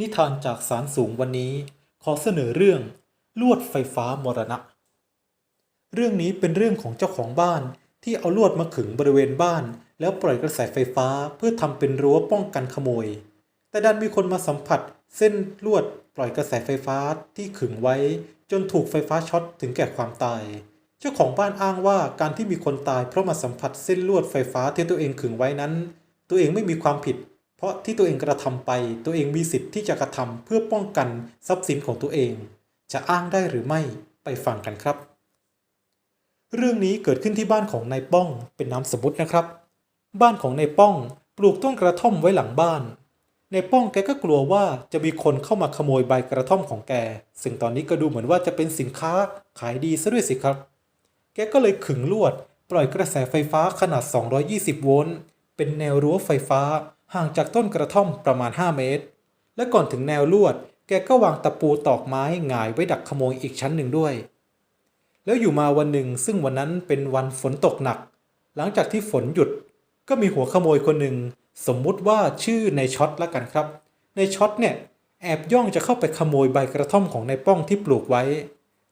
นิทานจากสารสูงวันนี้ขอเสนอเรื่อง ลวดไฟฟ้ามรณะ เรื่องนี้เป็นเรื่องของเจ้าของบ้านที่เอาลวดมาขึงบริเวณบ้าน แล้วปล่อยกระแสไฟฟ้าเพื่อทำเป็นรั้วป้องกันขโมย แต่ดันมีคนมาสัมผัส เส้นลวดปล่อยกระแสไฟฟ้าที่ขึงไว้ จนถูกไฟฟ้าช็อตถึงแก่ความตาย เจ้าของบ้านอ้างว่าการที่มีคนตายเพราะมาสัมผัสเส้นลวดไฟฟ้าที่ตัวเองขึงไว้นั้น ตัวเองไม่มีความผิด ราะที่ตัวเองกระทำไป ตัวเองมีสิทธิ์ที่จะกระทำเพื่อป้องกันทรัพย์สินของตัวเอง จะอ้างได้หรือไม่ไปฟังกันครับ เรื่องนี้เกิดขึ้นที่บ้านของนายป้องเป็นนามสมมตินะครับ บ้านของนายป้องปลูกต้นกระท่อมไว้หลังบ้านนายป้องแกก็กลัวว่าจะมีคนเข้ามาขโมยใบกระท่อมของแก ซึ่งตอนนี้ก็ดูเหมือนว่าจะเป็นสินค้าขายดีซะด้วยสิครับ แกก็เลยขึงลวด ปล่อยกระแสไฟฟ้าขนาด 220 โวลต์เป็นแนวรั้วไฟฟ้า ห่างจากต้นกระท่อมประมาณ 5 เมตร และก่อนถึงแนวลวด แกก็วางตะปูตอกไม้หงายไว้ดักขโมยอีกชั้นหนึ่งด้วย แล้วอยู่มาวันหนึ่งซึ่งวันนั้นเป็นวันฝนตกหนัก หลังจากที่ฝนหยุด ก็มีหัวขโมยคนหนึ่ง สมมุติว่าชื่อในช็อตละกันครับ ในช็อตเนี่ยแอบย่องจะเข้าไปขโมยใบกระท่อมของในป้องที่ปลูกไว้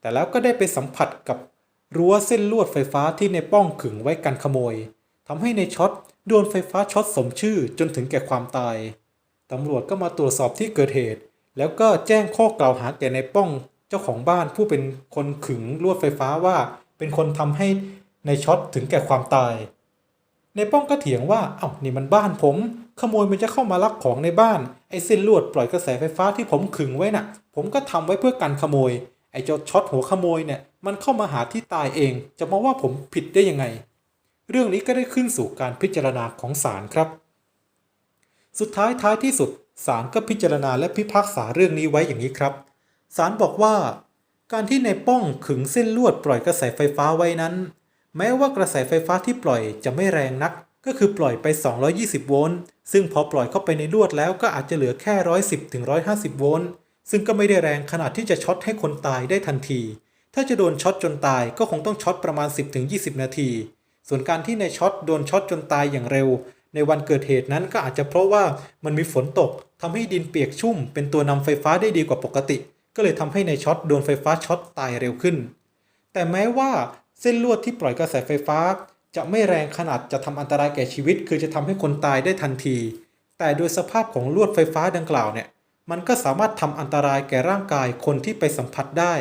แต่แล้วก็ได้ไปสัมผัสกับรั้วเส้นลวดไฟฟ้าที่ในป้องขึงไว้กันขโมยทำให้ในช็อต โดนไฟฟ้าช็อตสมชื่อจนถึงแก่ความตาย ตำรวจก็มาตรวจสอบที่เกิดเหตุ แล้วก็แจ้งข้อกล่าวหาแก่ในป้องเจ้าของบ้านผู้เป็นคนขึงลวดไฟฟ้าว่า เป็นคนทำให้ในช็อตถึงแก่ความตาย ในป้องก็เถียงว่าเอ้านี่มันบ้านผม ขโมยมันจะเข้ามาลักของในบ้าน ไอ้เส้นลวดปล่อยกระแสไฟฟ้าที่ผมขึงไว้น่ะ ผมก็ทำไว้เพื่อกันขโมย ไอ้เจ้าช็อตหัวขโมยเนี่ย มันเข้ามาหาที่ตายเอง จะมาว่าผมผิดได้ยังไง เรื่องนี้ก็ได้ขึ้นสู่การพิจารณาของศาลครับ สุดท้ายท้ายที่สุดศาลก็พิจารณาและพิพากษาเรื่องนี้ไว้อย่างนี้ครับศาลบอกว่า การที่ในป้องขึงเส้นลวดปล่อยกระแสไฟฟ้าไว้นั้น แม้ว่ากระแสไฟฟ้าที่ปล่อยจะไม่แรงนัก ก็คือปล่อยไป 220 โวลต์ซึ่งพอปล่อยเข้าไปในลวดแล้วก็อาจจะเหลือแค่ 110ถึง150 โวลต์ซึ่งก็ไม่ได้แรงขนาดที่จะช็อตให้คนตายได้ทันที ถ้าจะโดนช็อตจนตายก็คงต้องช็อตประมาณ 10ถึง20 นาที ส่วนการที่ในช็อตโดนช็อตจนตายอย่างเร็ว ในวันเกิดเหตุนั้นก็อาจจะเพราะว่ามันมีฝนตกทำให้ดินเปียกชุ่ม เป็นตัวนำไฟฟ้าได้ดีกว่าปกติ ก็เลยทำให้ในช็อตโดนไฟฟ้าช็อตตายเร็วขึ้น แต่แม้ว่าเส้นลวดที่ปล่อยกระแสไฟฟ้า จะไม่แรงขนาดจะทำอันตรายแก่ชีวิต คือจะทำให้คนตายได้ทันที แต่โดยสภาพของลวดไฟฟ้าดังกล่าวเนี่ยมันก็สามารถทำอันตรายแก่ร่างกายคนที่ไปสัมผัสได้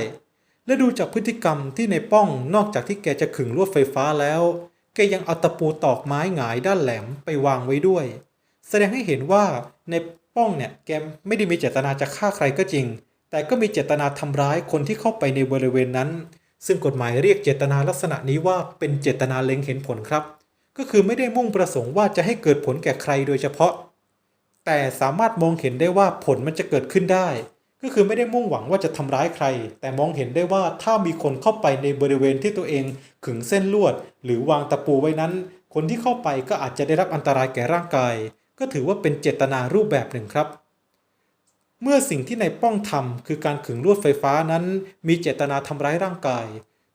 และดูจากพฤติกรรมที่ในป้องนอกจากที่แกจะขึงลวดไฟฟ้าแล้ว แกยังเอาตะปูตอกไม้หงายด้านแหลมไปวางไว้ด้วย แสดงให้เห็นว่าในป้องเนี่ยแกไม่ได้มีเจตนาจะฆ่าใครก็จริง แต่ก็มีเจตนาทำร้ายคนที่เข้าไปในบริเวณนั้น ซึ่งกฎหมายเรียกเจตนาลักษณะนี้ว่าเป็นเจตนาเล็งเห็นผลครับ ก็คือไม่ได้มุ่งประสงค์ว่าจะให้เกิดผลแก่ใครโดยเฉพาะ แต่สามารถมองเห็นได้ว่าผลมันจะเกิดขึ้นได้ ก็คือไม่ได้มุ่งหวังว่าจะทำร้ายใคร แต่มองเห็นได้ว่าถ้ามีคนเข้าไปในบริเวณที่ตัวเองขึงเส้นลวด หรือวางตะปูไว้นั้น คนที่เข้าไปก็อาจจะได้รับอันตรายแก่ร่างกาย ก็ถือว่าเป็นเจตนารูปแบบหนึ่งครับ เมื่อสิ่งที่นายป้องทำคือการขึงลวดไฟฟ้านั้น มีเจตนาทำร้ายร่างกาย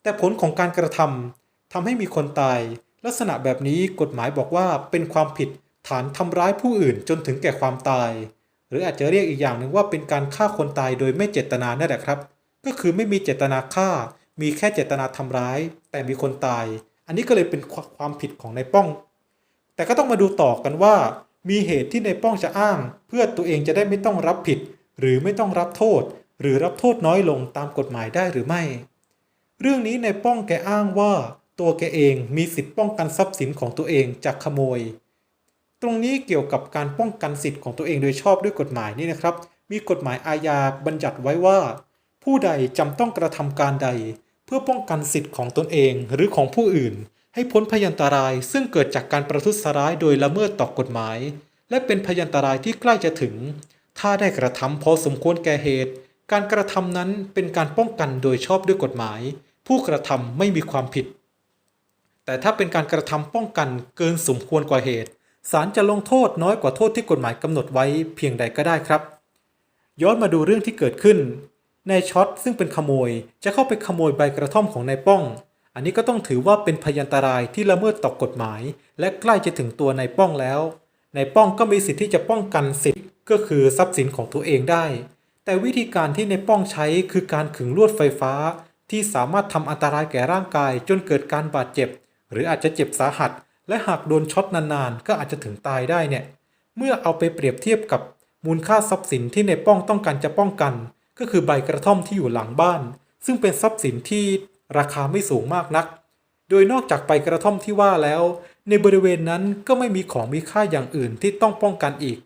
แต่ผลของการกระทำทำให้มีคนตาย ลักษณะแบบนี้กฎหมายบอกว่าเป็นความผิดฐานทำร้ายผู้อื่นจนถึงแก่ความตาย หรืออาจจะเรียกอีกอย่างหนึ่งว่าเป็นการฆ่าคนตายโดยไม่เจตนานั่นแหละครับ ก็คือไม่มีเจตนาฆ่า มีแค่เจตนาทำร้าย แต่มีคนตาย อันนี้ก็เลยเป็นความผิดของนายป้อง แต่ก็ต้องมาดูต่อกันว่า มีเหตุที่นายป้องจะอ้าง เพื่อตัวเองจะได้ไม่ต้องรับผิด หรือไม่ต้องรับโทษ หรือรับโทษน้อยลงตามกฎหมายได้หรือไม่ เรื่องนี้นายป้องแกอ้างว่า ตัวแกเองมีสิทธิ์ป้องกันทรัพย์สินของตัวเองจากขโมย รงนี้เกี่ยวกับการป้องกันสิทธิ์ของตัวเองโดยชอบด้วยกฎหมายนี่นะครับ มีกฎหมายอาญาบัญญัติไว้ว่า ผู้ใดจำต้องกระทำการใด เพื่อป้องกันสิทธิ์ของตนเองหรือของผู้อื่น ให้พ้นพยันตราย ซึ่งเกิดจากการประทุษร้ายโดยละเมิดต่อกฎหมาย และเป็นพยันตรายที่ใกล้จะถึง ถ้าได้กระทำพอสมควรแก่เหตุ การกระทำนั้นเป็นการป้องกันโดยชอบด้วยกฎหมาย ผู้กระทำไม่มีความผิดแต่ถ้าเป็นการกระทำป้องกันเกินสมควรกว่าเหตุ ศาลจะลงโทษน้อยกว่าโทษที่กฎหมายกำหนดไว้เพียงใดก็ได้ครับ ย้อนมาดูเรื่องที่เกิดขึ้นนายช็อตซึ่งเป็นขโมยจะเข้าไปขโมยใบกระท่อมของนายป้อง อันนี้ก็ต้องถือว่าเป็นพยันตรายที่ละเมิดต่อกฎหมาย และใกล้จะถึงตัวนายป้องแล้วในป้องก็มีสิทธิ์ที่จะป้องกันสิทธิ์ก็คือทรัพย์สินของตัวเองได้ แต่วิธีการที่ในป้องใช้คือการขึงลวดไฟฟ้า ที่สามารถทำอันตรายแก่ร่างกายจนเกิดการบาดเจ็บ หรืออาจจะเจ็บสาหัส และหากโดนช็อตนานๆ ก็อาจจะถึงตายได้เนี่ย เมื่อเอาไปเปรียบเทียบกับมูลค่าทรัพย์สินที่ในป้องต้องการจะป้องกัน ก็คือใบกระท่อมที่อยู่หลังบ้าน ซึ่งเป็นทรัพย์สินที่ราคาไม่สูงมากนัก โดยนอกจากใบกระท่อมที่ว่าแล้ว ในบริเวณนั้นก็ไม่มีของมีค่าอย่างอื่นที่ต้องป้องกันอีก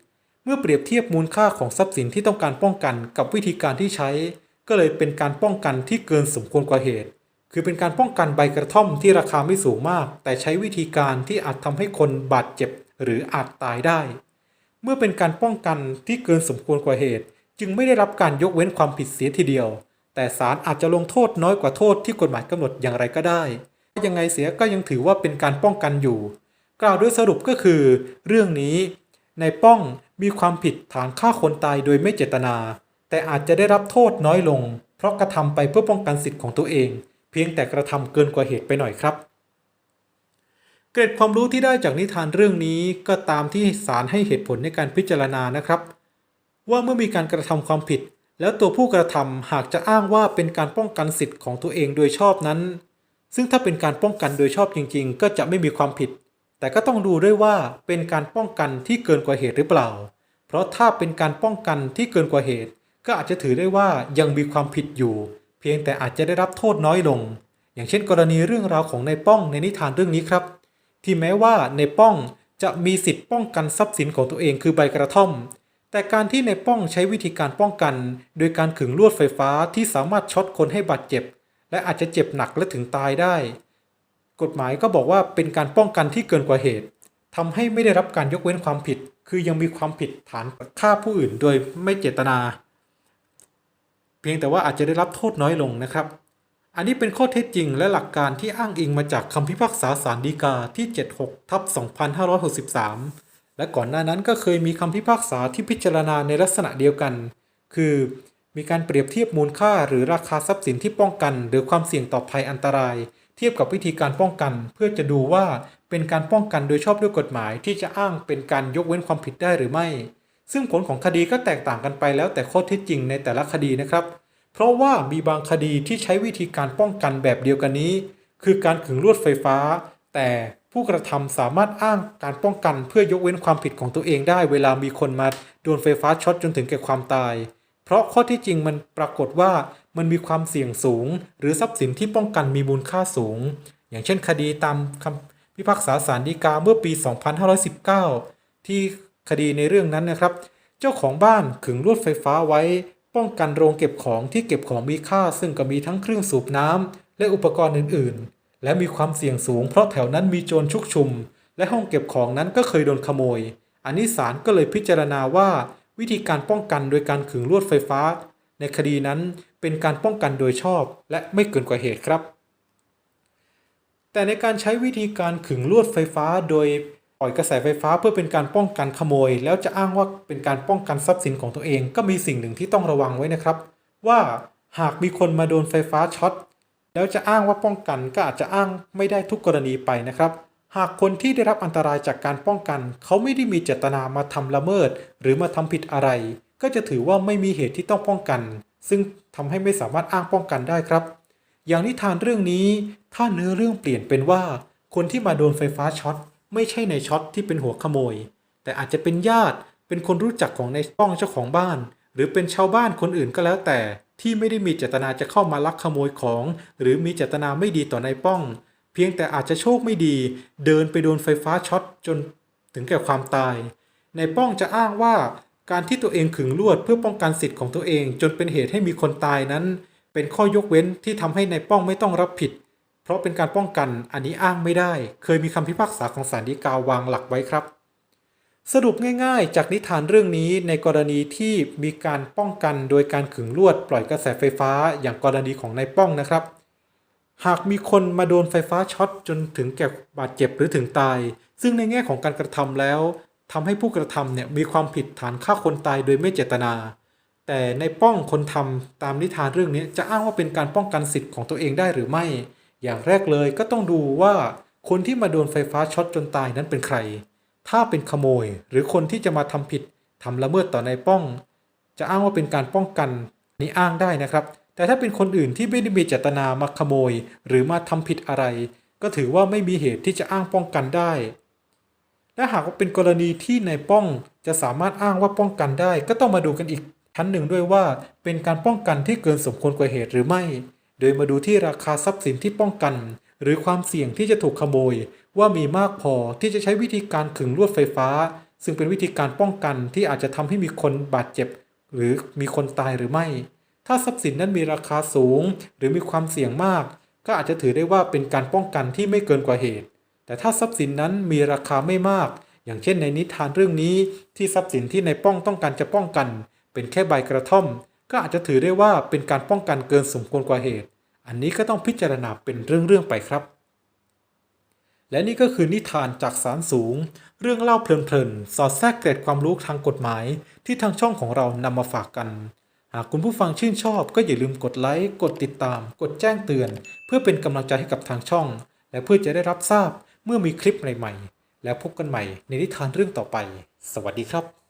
เมื่อเปรียบเทียบมูลค่าของทรัพย์สินที่ต้องการป้องกันกับวิธีการที่ใช้ ก็เลยเป็นการป้องกันที่เกินสมควรกว่าเหตุ คือเป็นการป้องกันใบกระท่อมที่ราคาไม่สูงมาก แต่ใช้วิธีการที่อาจทำให้คนบาดเจ็บหรืออาจตายได้ เมื่อเป็นการป้องกันที่เกินสมควรกว่าเหตุ จึงไม่ได้รับการยกเว้นความผิดเสียทีเดียว แต่ศาลอาจจะลงโทษน้อยกว่าโทษที่กฎหมายกำหนดอย่างไรก็ได้ ยังไงเสียก็ยังถือว่าเป็นการป้องกันอยู่ กล่าวด้วยสรุปก็คือ เรื่องนี้ในป้องมีความผิดฐานฆ่าคนตายโดยไม่เจตนา แต่อาจจะได้รับโทษน้อยลง เพราะกระทำไปเพื่อป้องกันสิทธิ์ของตัวเอง เพียงแต่กระทำเกินกว่าเหตุไปหน่อยครับ เกร็ดความรู้ที่ได้จากนิทานเรื่องนี้ก็ตามที่ศาลให้เหตุผลในการพิจารณานะครับ ว่าเมื่อมีการกระทำความผิด แล้วตัวผู้กระทำหากจะอ้างว่าเป็นการป้องกันสิทธิ์ของตัวเองโดยชอบนั้น ซึ่งถ้าเป็นการป้องกันโดยชอบจริง ๆ ก็จะไม่มีความผิด แต่ก็ต้องดูด้วยว่าเป็นการป้องกันที่เกินกว่าเหตุหรือเปล่า เพราะถ้าเป็นการป้องกันที่เกินกว่าเหตุ ก็อาจจะถือได้ว่ายังมีความผิดอยู่ เพียงแต่อาจจะได้รับโทษน้อยลง อย่างเช่นกรณีเรื่องราวของในป้องในนิทานเรื่องนี้ครับ ที่แม้ว่าในป้องจะมีสิทธิ์ป้องกันทรัพย์สินของตัวเองคือใบกระท่อม แต่การที่ในป้องใช้วิธีการป้องกัน โดยการขึงลวดไฟฟ้าที่สามารถช็อตคนให้บาดเจ็บ และอาจจะเจ็บหนักและถึงตายได้ กฎหมายก็บอกว่าเป็นการป้องกันที่เกินกว่าเหตุทำให้ไม่ได้รับการยกเว้นความผิด คือยังมีความผิดฐานฆ่าผู้อื่นโดยไม่เจตนา เพียงแต่ว่าอาจจะได้รับโทษน้อยลงนะครับ อันนี้เป็นข้อเท็จจริงและหลักการที่อ้างอิงมาจากคำพิพากษาศาลฎีกาที่ 76ทับ2563 และก่อนหน้านั้นก็เคยมีคำพิพากษาที่พิจารณาในลักษณะเดียวกัน คือมีการเปรียบเทียบมูลค่าหรือราคาทรัพย์สินที่ป้องกัน หรือความเสี่ยงต่อภัยอันตราย เทียบกับวิธีการป้องกัน เพื่อจะดูว่าเป็นการป้องกันโดยชอบด้วยกฎหมายที่จะอ้างเป็นการยกเว้นความผิดได้หรือไม่ ซึ่งผลของคดีก็แตกต่างกันไปแล้วแต่ข้อเท็จจริงในแต่ละคดีนะครับ เพราะว่ามีบางคดีที่ใช้วิธีการป้องกันแบบเดียวกันนี้ คือการขึงลวดไฟฟ้า แต่ผู้กระทำสามารถอ้างการป้องกันเพื่อยกเว้นความผิดของตัวเองได้ เวลามีคนมาโดนไฟฟ้าช็อตจนถึงแก่ความตาย เพราะข้อที่จริงมันปรากฏว่ามันมีความเสี่ยงสูง หรือทรัพย์สินที่ป้องกันมีมูลค่าสูง อย่างเช่นคดีตามคำพิพากษาศาลฎีกาเมื่อปี 2519 ที่ คดีในเรื่องนั้นนะครับ เจ้าของบ้านขึงลวดไฟฟ้าไว้ ป้องกันโรงเก็บของที่เก็บของมีค่า ซึ่งก็มีทั้งเครื่องสูบน้ำและอุปกรณ์อื่น ๆ และมีความเสี่ยงสูงเพราะแถวนั้นมีโจรชุกชุม และห้องเก็บของนั้นก็เคยโดนขโมย อันนี้ศาลก็เลยพิจารณาว่า วิธีการป้องกันโดยการขึงลวดไฟฟ้า ในคดีนั้นเป็นการป้องกันโดยชอบ และไม่เกินกว่าเหตุครับ แต่ในการใช้วิธีการขึงลวดไฟฟ้าโดย ปล่อยกระแสไฟฟ้าเพื่อเป็นการป้องกันขโมย แล้วจะอ้างว่าเป็นการป้องกันทรัพย์สินของตัวเอง ก็มีสิ่งหนึ่งที่ต้องระวังไว้นะครับ ว่าหากมีคนมาโดนไฟฟ้าช็อตแล้วจะอ้างว่าป้องกันก็อาจจะอ้างไม่ได้ทุกกรณีไปนะครับ หากคนที่ได้รับอันตรายจากการป้องกัน เขาไม่ได้มีเจตนามาทำละเมิด หรือมาทำผิดอะไร ก็จะถือว่าไม่มีเหตุที่ต้องป้องกัน ซึ่งทำให้ไม่สามารถอ้างป้องกันได้ครับ อย่างนิทานเรื่องนี้ ถ้าเนื้อเรื่องเปลี่ยนเป็นว่า คนที่มาโดนไฟฟ้าช็อต ไม่ใช่ในช็อตที่เป็นหัวขโมย แต่อาจจะเป็นญาติเป็นคนรู้จักของในป้องเจ้าของบ้าน หรือเป็นชาวบ้านคนอื่นก็แล้วแต่ ที่ไม่ได้มีเจตนาจะเข้ามาลักขโมยของ หรือมีเจตนาไม่ดีต่อนายป้อง เพียงแต่อาจจะโชคไม่ดี เดินไปโดนไฟฟ้าช็อตจนถึงแก่ความตายนายป้องจะอ้างว่าการที่ตัวเองขึงลวดเพื่อป้องกันสิทธิ์ของตัวเอง จนเป็นเหตุให้มีคนตายนั้น เป็นข้อยกเว้นที่ทำให้นายป้องไม่ต้องรับผิด ราะเป็นการป้องกันอันนี้อ้างไม่ได้ เคยมีคำพิพากษาของศาลฎีกาวางหลักไว้ครับ สรุปง่ายๆ จากนิทานเรื่องนี้ในกรณีที่มีการป้องกันโดยการขึงลวดปล่อยกระแสไฟฟ้าอย่างกรณีของนายป้องนะครับ หากมีคนมาโดนไฟฟ้าช็อตจนถึงแก่บาดเจ็บหรือถึงตาย ซึ่งในแง่ของการกระทำแล้วทำให้ผู้กระทำเนี่ยมีความผิดฐานฆ่าคนตายโดยไม่เจตนาแต่ในป้องคนทำตามนิทานเรื่องนี้จะอ้างว่าเป็นการป้องกันสิทธิ์ของตัวเองได้หรือไม่ อย่างแรกเลยก็ต้องดูว่าคนที่มาโดนไฟฟ้าช็อตจนตายนั้นเป็นใคร ถ้าเป็นขโมยหรือคนที่จะมาทำผิดทำละเมิดต่อนายป้อง จะอ้างว่าเป็นการป้องกันนี่อ้างได้นะครับ แต่ถ้าเป็นคนอื่นที่ไม่ได้มีเจตนามาขโมย หรือมาทำผิดอะไร ก็ถือว่าไม่มีเหตุที่จะอ้างป้องกันได้ และหากว่าเป็นกรณีที่นายป้องจะสามารถอ้างว่าป้องกันได้ ก็ต้องมาดูกันอีกชั้นหนึ่งด้วยว่าเป็นการป้องกันที่เกินสมควรกว่าเหตุหรือไม่ โดยมาดูที่ราคาทรัพย์สินที่ป้องกัน หรือความเสี่ยงที่จะถูกขโมย ว่ามีมากพอที่จะใช้วิธีการขึงลวดไฟฟ้า ซึ่งเป็นวิธีการป้องกันที่อาจจะทำให้มีคนบาดเจ็บ หรือมีคนตายหรือไม่ ถ้าทรัพย์สินนั้นมีราคาสูง หรือมีความเสี่ยงมาก ก็อาจจะถือได้ว่าเป็นการป้องกันที่ไม่เกินกว่าเหตุ แต่ถ้าทรัพย์สินนั้นมีราคาไม่มาก อย่างเช่นในนิทานเรื่องนี้ที่ทรัพย์สินที่ในายป้องต้องการจะป้องกัน เป็นแค่ใบกระท่อม ก็อาจจะถือได้ว่าเป็นการป้องกันเกินสมควรกว่าเหตุ อันนี้ก็ต้องพิจารณาเป็นเรื่องๆไปครับ และนี่ก็คือนิทานจากสารสูง เรื่องเล่าเพลินๆ สอดแทรกเกร็ดความรู้ทางกฎหมาย ที่ทางช่องของเรานำมาฝากกัน หากคุณผู้ฟังชื่นชอบก็อย่าลืมกดไลค์ กดติดตาม กดแจ้งเตือน เพื่อเป็นกำลังใจให้กับทางช่อง และเพื่อจะได้รับทราบเมื่อมีคลิปใหม่ๆ แล้วพบกันใหม่ในนิทานเรื่องต่อไป สวัสดีครับ